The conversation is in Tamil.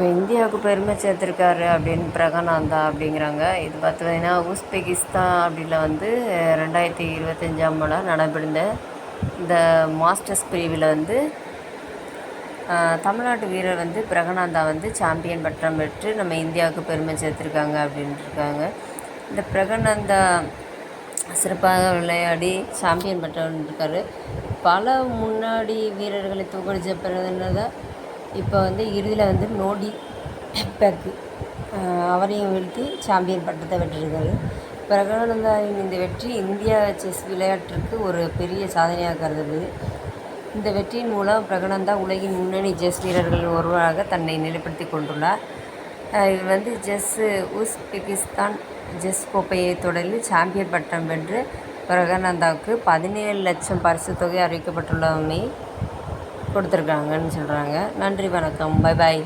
இப்போ இந்தியாவுக்கு பெருமை சேர்த்துருக்காரு அப்படின்னு பிரகானந்தா அப்படிங்கிறாங்க. இது பார்த்தீங்கன்னா உஸ்பெகிஸ்தான் அப்படில வந்து ரெண்டாயிரத்தி இருபத்தஞ்சாம் ஆண்டு நடைபெறுந்த இந்த மாஸ்டர்ஸ் பிரிவில் வந்து தமிழ்நாட்டு வீரர் வந்து பிரகனாந்தா வந்து சாம்பியன் பட்டம் பெற்று நம்ம இந்தியாவுக்கு பெருமை சேர்த்துருக்காங்க அப்படின்ட்டு இருக்காங்க இந்த பிரகனந்தா சிறப்பாக விளையாடி சாம்பியன் பட்டம் இருக்கார் பல முன்னாடி வீரர்களை தோற்கடிச்ச பிறகு இப்போ வந்து இறுதியில் வந்து நோடி பேக்கு அவரையும் வீழ்த்தி சாம்பியன் பட்டத்தை வெற்றிருக்காரு பிரகானந்தாவின் இந்த வெற்றி இந்தியா செஸ் விளையாட்டிற்கு ஒரு பெரிய சாதனையாக கருதுது. இந்த வெற்றியின் மூலம் பிரகனந்தா உலகின் முன்னணி செஸ் வீரர்களில் ஒருவராக தன்னை நிலைப்படுத்தி கொண்டுள்ளார். இது வந்து ஜெஸ்ஸு உஸ்பெகிஸ்தான் ஜெஸ் கோப்பையை தொடரில் சாம்பியன் பட்டம் வென்று பிரகனந்தாவுக்கு பதினேழு லட்சம் பரிசு தொகை அறிவிக்கப்பட்டுள்ளமை கொடுத்துருக்காங்கன்னு சொல்கிறாங்க நன்றி வணக்கம். Bye bye